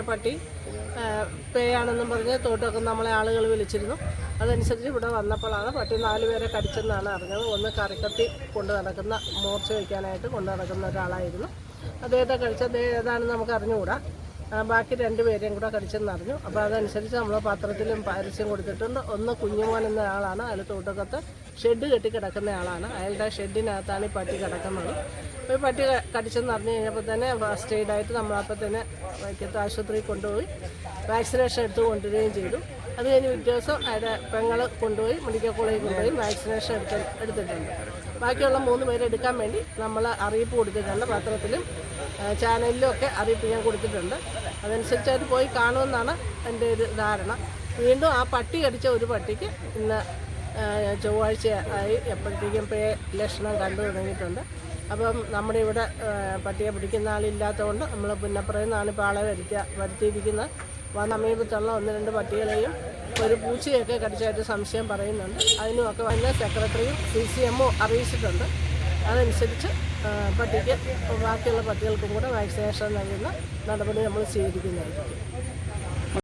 ഇങ്ങനെ പട്ടി പേയാണെന്നും പറഞ്ഞ് തോട്ടൊക്കെ നമ്മളെ ആളുകൾ വിളിച്ചിരുന്നു. അതനുസരിച്ച് ഇവിടെ വന്നപ്പോഴാണ് പട്ടി നാല് പേരെ കടിച്ചെന്നാണ് അറിഞ്ഞത്. ഒന്ന് കറിക്കത്തി കൊണ്ട് നടക്കുന്ന മോർച്ച വയ്ക്കാനായിട്ട് കൊണ്ട് നടക്കുന്ന ഒരാളായിരുന്നു. അദ്ദേഹത്തെ കഴിച്ചത് ഏതാണെന്ന് നമുക്ക് അറിഞ്ഞുകൂടാ. ബാക്കി രണ്ട് പേരെയും കൂടെ കടിച്ചെന്ന് അറിഞ്ഞു. അപ്പോൾ അതനുസരിച്ച് നമ്മൾ പത്രത്തിലും പരസ്യം കൊടുത്തിട്ടുണ്ട്. ഒന്ന് കുഞ്ഞുമോൻ എന്ന ആളാണ്. അയാൾ തോട്ടക്കത്ത് ഷെഡ് കെട്ടി കിടക്കുന്ന ആളാണ്. അയാളുടെ ഷെഡിനകത്താണ് ഈ പട്ടി കിടക്കുന്നത്. അപ്പോൾ ഈ പട്ടി കടിച്ചെന്ന് അറിഞ്ഞു കഴിഞ്ഞപ്പോൾ തന്നെ ഫസ്റ്റ് എയ്ഡായിട്ട് നമ്മളപ്പോൾ തന്നെ വൈക്കത്ത് ആശുപത്രിയിൽ കൊണ്ടുപോയി. വാക്സിനേഷൻ എടുത്ത് കൊണ്ടുവരികയും ചെയ്തു. അത് കഴിഞ്ഞ് ദിവസം അയാളുടെ പെങ്ങൾ കൊണ്ടുപോയി മെഡിക്കൽ കോളേജിൽ കൊണ്ടുപോയി വാക്സിനേഷൻ എടുത്ത് എടുത്തിട്ടുണ്ട്. ബാക്കിയുള്ള മൂന്ന് പേരെടുക്കാൻ വേണ്ടി നമ്മൾ അറിയിപ്പ് കൊടുത്തിട്ടുണ്ട് പത്രത്തിലും. ചാനലിലും ഒക്കെ അറിയിപ്പ് ഞാൻ കൊടുത്തിട്ടുണ്ട്. അതനുസരിച്ച് അവർ പോയി കാണുമെന്നാണ് എന്റെ ഒരു ധാരണ. വീണ്ടും ആ പട്ടി കടിച്ച ഒരു പട്ടിക്ക് ഇന്ന് ചൊവ്വാഴ്ച ആയി എപ്പോഴത്തേക്കും പേ ലക്ഷണം കണ്ടു തുടങ്ങിയിട്ടുണ്ട്. അപ്പം നമ്മുടെ ഇവിടെ പട്ടിയെ പിടിക്കുന്ന ആളില്ലാത്തതുകൊണ്ട് നമ്മൾ പുന്നപ്പുറയിൽ നിന്നാണ് ഇപ്പോൾ ആളെ വരുത്തിയ വരുത്തിയിരിക്കുന്നത്. വന്ന സമീപത്തുള്ള ഒന്ന് രണ്ട് പട്ടികളെയും ഒരു പൂച്ചയൊക്കെ കടിച്ചായിട്ട് സംശയം പറയുന്നുണ്ട്. അതിനുമൊക്കെ വന്ന സെക്രട്ടറിയും സി സി എമ്മോ അറിയിച്ചിട്ടുണ്ട്. അതനുസരിച്ച് പട്ടിക്ക് ബാക്കിയുള്ള പട്ടികൾക്കും കൂടെ വാക്സിനേഷൻ നൽകുന്ന നടപടി നമ്മൾ സ്വീകരിക്കുന്നതായിരിക്കും.